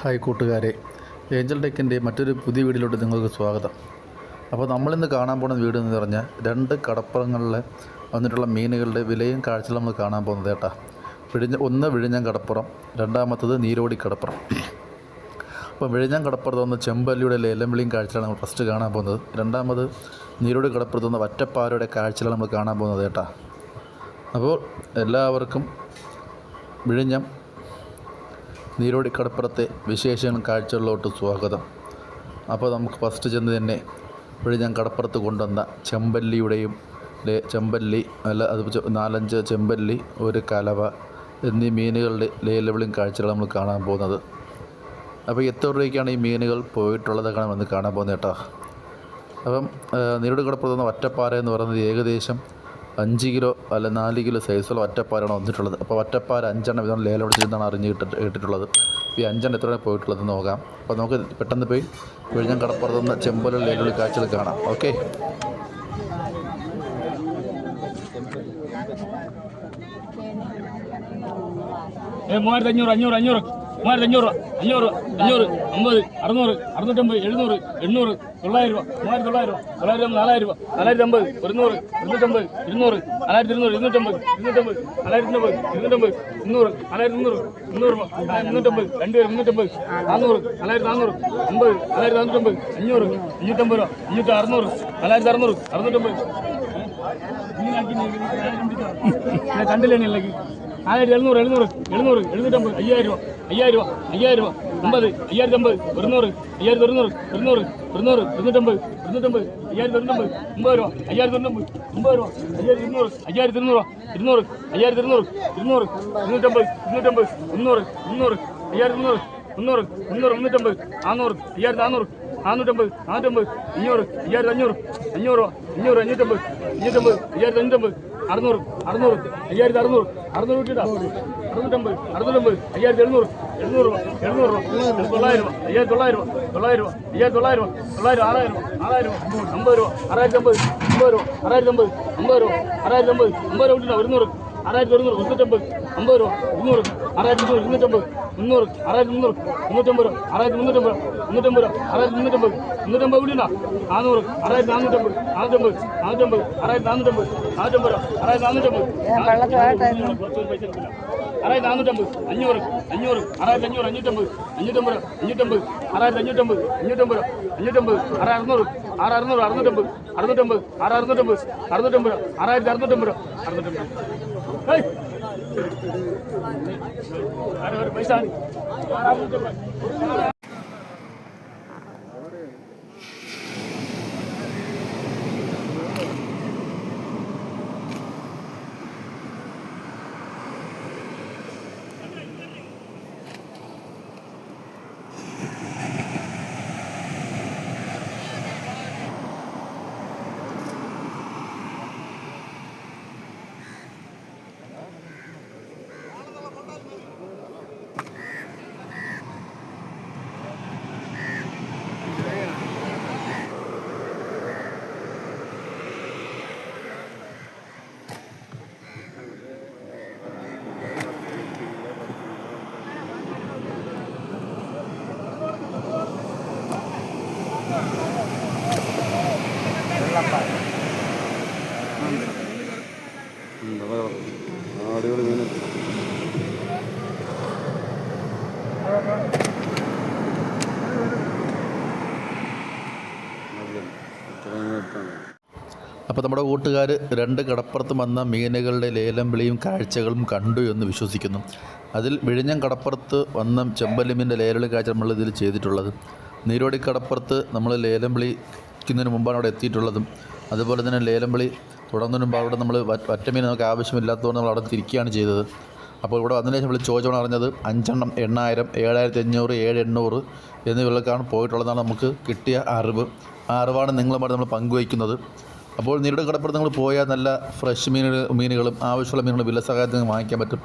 Hi കൂട്ടുകാരെ Angel ടെക്കിന്റെ മറ്റൊരു പുതിയ വീഡിയോയിലോട്ട് നിങ്ങൾക്ക് സ്വാഗതം. അപ്പോൾ നമ്മളിന്ന് കാണാൻ പോകുന്ന വീട് എന്ന് പറഞ്ഞാൽ രണ്ട് കടപ്പുറങ്ങളിൽ വന്നിട്ടുള്ള മീനുകളുടെ വിലയും കാഴ്ചകളും നമ്മൾ കാണാൻ പോകുന്നത് കേട്ടോ. വിഴിഞ്ഞ ഒന്ന് വിഴിഞ്ഞം കടപ്പുറം രണ്ടാമത്തത് നീരോടി കടപ്പുറം. അപ്പോൾ വിഴിഞ്ഞം കടപ്പുറത്ത് വന്ന ചെമ്പല്ലിയുടെ ലേലം വിളിയും കാഴ്ചകളാണ് നമ്മൾ ഫസ്റ്റ് കാണാൻ പോകുന്നത്. രണ്ടാമത് നീരോടി കടപ്പുറത്ത് വന്ന വറ്റപ്പാറയുടെ കാഴ്ചകളാണ് നമ്മൾ കാണാൻ പോകുന്നത് കേട്ടോ. അപ്പോൾ എല്ലാവർക്കും വിഴിഞ്ഞം നീരോടി കടപ്പുറത്തെ വിശേഷങ്ങളും കാഴ്ചകളിലോട്ട് സ്വാഗതം. അപ്പോൾ നമുക്ക് ഫസ്റ്റ് ചെന്ന് തന്നെ ഇവിടെ ഞാൻ കടപ്പുറത്ത് കൊണ്ടുവന്ന ചെമ്പല്ലിയുടെയും ചെമ്പല്ലി അല്ല അത് നാലഞ്ച് ചെമ്പല്ലി ഒരു കലവ എന്നീ മീനുകളുടെ ലേലവിളിയും കാഴ്ചകൾ നമ്മൾ കാണാൻ പോകുന്നത്. അപ്പോൾ എത്ര രൂപയ്ക്കാണ് ഈ മീനുകൾ പോയിട്ടുള്ളതൊക്കെ നമ്മൾ കാണാൻ പോകുന്നത് കേട്ടോ? അപ്പം നീരോട് കടപ്പുറത്ത് നിന്ന് ഒറ്റപ്പാറ എന്ന് പറയുന്നത് ഏകദേശം അഞ്ച് കിലോ അല്ല നാല് കിലോ സൈസുള്ള ഒറ്റപ്പാലാണ് വന്നിട്ടുള്ളത്. അപ്പോൾ ഒറ്റപ്പാര അഞ്ചെണ്ണം ഇതാണ് ലേലം അടിച്ചിട്ടാണ് അറിഞ്ഞ് കിട്ടിട്ട് കേട്ടിട്ടുള്ളത്. ഈ അഞ്ചെണ്ണം എത്രയാണ് പോയിട്ടുള്ളത് നോക്കാം. അപ്പോൾ നമുക്ക് പെട്ടെന്ന് പോയി വിഴിഞ്ഞം കടപ്പുറത്ത് നിന്ന് ചെമ്പല ലേലുള്ളി കാഴ്ചകൾ കാണാം. ഓക്കെ. മൂവായിരത്തി അഞ്ഞൂറ് അഞ്ഞൂറ് അഞ്ഞൂറ്. മൂവായിരത്തി അഞ്ഞൂറ് രൂപ അഞ്ഞൂറ് അഞ്ഞൂറ് അമ്പത് അറുന്നൂറ് അറുന്നൂറ്റമ്പത് എഴുന്നൂറ് എണ്ണൂറ് തൊള്ളായിരം രൂപ. മൂവായിരത്തി തൊള്ളായിരം രൂപ. അമ്പത് നാലായിരം രൂപ. നാലായിരത്തി അമ്പത് ഒരുന്നൂറ് ഇരുന്നൂറ്റമ്പത് ഇരുന്നൂറ്. നാലായിരത്തി ഇരുന്നൂറ് ഇരുന്നൂറ്റമ്പത് ഇരുന്നൂറ്റമ്പത്. നാലായിരത്തി അമ്പത് ഇരുന്നൂറ്റമ്പത് മുന്നൂറ്. നാലായിരത്തി മുന്നൂറ് മുന്നൂറ് രൂപ. രണ്ട് പേര് മുന്നൂറ്റമ്പത്. നാന്നൂറ് നാലായിരത്തി നാന്നൂറ് അമ്പത് നാലായിരത്തി നാന്നൂറ്റമ്പത് അഞ്ഞൂറ് അഞ്ഞൂറ്റമ്പത് രൂപ. അഞ്ഞൂറ്റി അറുന്നൂറ് നാലായിരത്തി അറുന്നൂറ് അറുന്നൂറ്റമ്പത്. കണ്ടില്ലേ ആയിരത്തി എഴുന്നൂറ് എഴുന്നൂറ് എഴുന്നൂറ് എഴുന്നൂറ്റമ്പത് അയ്യായിരം രൂപ അയ്യായിരം രൂപ അയ്യായിരം രൂപ അമ്പത് അയ്യായിരത്തി അമ്പത് ഒരുന്നൂറ് അയ്യായിരത്തി ഒരുന്നൂറ് ഒരുന്നൂറ് ഒരുന്നൂറ് ഇരുന്നൂറ്റമ്പത് ഇരുന്നൂറ്റമ്പത് അയ്യായിരത്തി ഒരുന്നമ്പത് അമ്പത് രൂപ അയ്യായിരത്തി ഒരുന്നമ്പത് അമ്പത് രൂപ അയ്യായിരത്തി ഇരുന്നൂറ് അയ്യായിരത്തി ഇരുന്നൂറ് ഇരുന്നൂറ് അയ്യായിരത്തി ഇരുന്നൂറ് ഇരുന്നൂറ് ഇരുന്നൂറ്റമ്പത് ഇരുന്നൂറ്റമ്പത് മുന്നൂറ് മുന്നൂറ് അയ്യായിരത്തി മുന്നൂറ് മുന്നൂറ് മുന്നൂറ് മുന്നൂറ്റമ്പത് നാനൂറ് അയ്യായിരത്തി നാനൂറ് നാനൂറ്റമ്പത് നാനൂറ്റമ്പത് അഞ്ഞൂറ് അയ്യായിരത്തി അഞ്ഞൂറ് അഞ്ഞൂറ് അഞ്ഞൂറ് അഞ്ഞൂറ്റമ്പത് അഞ്ഞൂറ്റമ്പത് അയ്യായിരത്തി അഞ്ഞൂറ്റമ്പത് അറുന്നൂറ് അറുന്നൂറ് അയ്യായിരത്തി അറുന്നൂറ് അറുന്നൂറ് കിട്ടിയിട്ടാ അറുന്നൂറ്റമ്പത് അറുന്നൂറ്റമ്പത് അയ്യായിരത്തി എഴുന്നൂറ് എഴുന്നൂറ് രൂപ എഴുന്നൂറ് രൂപ തൊള്ളായിരം രൂപ അയ്യായിരത്തി തൊള്ളായിരം രൂപ തൊള്ളായിരം രൂപ അയ്യായിരത്തി തൊള്ളായിരം രൂപ തൊള്ളായിരം ആറായിരം രൂപ ആറായിരം രൂപ അമ്പത് രൂപ ആറായിരത്തി അമ്പത് അമ്പത് രൂപ ആറായിരത്തി അമ്പത് അമ്പത് രൂപ ആറായിരത്തി അമ്പത് അമ്പത് രൂപ കിട്ടിയിട്ടാ ഒരുന്നൂറ് ആറായിരത്തി ഒരുന്നൂറ് മുന്നൂറ്റമ്പത് അമ്പത് രൂപ മുന്നൂറ് ആറായിരത്തി ഇരുന്നൂറ്റമ്പത് മുന്നൂറ് ആറായിരത്തി മുന്നൂറ് മുന്നൂറ്റമ്പത് ആറായിരത്തി മുന്നൂറ്റമ്പത് മുന്നൂറ്റമ്പത് ആറായിരത്തി മുന്നൂറ്റമ്പത് മുന്നൂറ്റമ്പത് വിടില്ല നാനൂറ് ആറായിരത്തി നാനൂറ്റമ്പത് നാനൂറ്റമ്പത് നാനൂറ്റമ്പത് ആറായിരത്തി നാനൂറ്റമ്പത് നാനൂറ്റമ്പത് ആറായിരത്തി നാനൂറ്റമ്പത് ആറായിരത്തി നാനൂറ്റമ്പത് അഞ്ഞൂറ് അഞ്ഞൂറ് ആറായിരത്തി അഞ്ഞൂറ് അഞ്ഞൂറ്റമ്പത് അഞ്ഞൂറ്റമ്പത് അഞ്ഞൂറ്റമ്പത് ആറായിരത്തി അഞ്ഞൂറ്റമ്പത് അഞ്ഞൂറ്റമ്പത് അഞ്ഞൂറ്റമ്പത് ആറ് അറുന്നൂറ് ആറ് അറുന്നൂറ് അറുന്നൂറ്റമ്പത് അറുന്നൂറ്റമ്പത് ആറ് അറുന്നൂറ്റമ്പത് അറുന്നൂറ്റമ്പത് ആറായിരത്തി അറുന്നൂറ്റമ്പത്. അറുന്നൂറ്റമ്പത് ഹേയ് അപ്പോൾ നമ്മുടെ കൂട്ടുകാർ രണ്ട് കടപ്പുറത്ത് വന്ന മീനുകളുടെ ലേലം വിളിയും കാഴ്ചകളും കണ്ടു എന്ന് വിശ്വസിക്കുന്നു. അതിൽ വിഴിഞ്ഞം കടപ്പുറത്ത് വന്ന ചെമ്പലിമിന്റെ ലേലളി കാഴ്ച നമ്മൾ ഇതിൽ ചെയ്തിട്ടുള്ളത്. നീരോടി കടപ്പുറത്ത് നമ്മൾ ലേലം വിളിക്കുന്നതിന് മുമ്പാണ് അവിടെ എത്തിയിട്ടുള്ളതും. അതുപോലെ തന്നെ ലേലം വിളി തുടങ്ങുന്നതിന് മുമ്പ് അവിടെ നമ്മൾ വറ്റമീൻ നമുക്ക് ആവശ്യമില്ലാത്തതുകൊണ്ട് നമ്മൾ അവിടെ തിരിക്കുകയാണ് ചെയ്തത്. അപ്പോൾ ഇവിടെ വന്നതിന് ശേഷം വിളിച്ച് ചോദിച്ചോണം അറിഞ്ഞത് അഞ്ചെണ്ണം എണ്ണായിരം ഏഴായിരത്തി അഞ്ഞൂറ് ഏഴ് എണ്ണൂറ് എന്നിവയിലൊക്കെയാണ് പോയിട്ടുള്ളതാണ് നമുക്ക് കിട്ടിയ അറിവ്. ആ അറിവാണ് നിങ്ങളുമായിട്ട് നമ്മൾ പങ്കുവയ്ക്കുന്നത്. അപ്പോൾ നീരുടെ കടപ്പുറത്ത് നിങ്ങൾ പോയാൽ നല്ല ഫ്രഷ് മീനുകൾ മീനുകളും ആവശ്യമുള്ള മീനുകളും വില സഹായത്തിൽ നിങ്ങൾക്ക് വാങ്ങിക്കാൻ പറ്റും.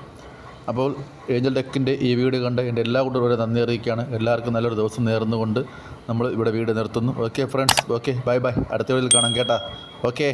അപ്പോൾ ഏഞ്ചൽ ടെക്കിന്റെ ഈ വീട് കണ്ട് എന്റെ എല്ലാ കൂട്ടരും നന്ദി അറിയിക്കുകയാണ്. എല്ലാവർക്കും നല്ലൊരു ദിവസം നേർന്നുകൊണ്ട് നമ്മൾ ഇവിടെ വീട് നിർത്തുന്നു. Okay friends okay bye bye അടുത്ത വീട്ടിൽ കാണാം കേട്ടാ. ഓക്കെ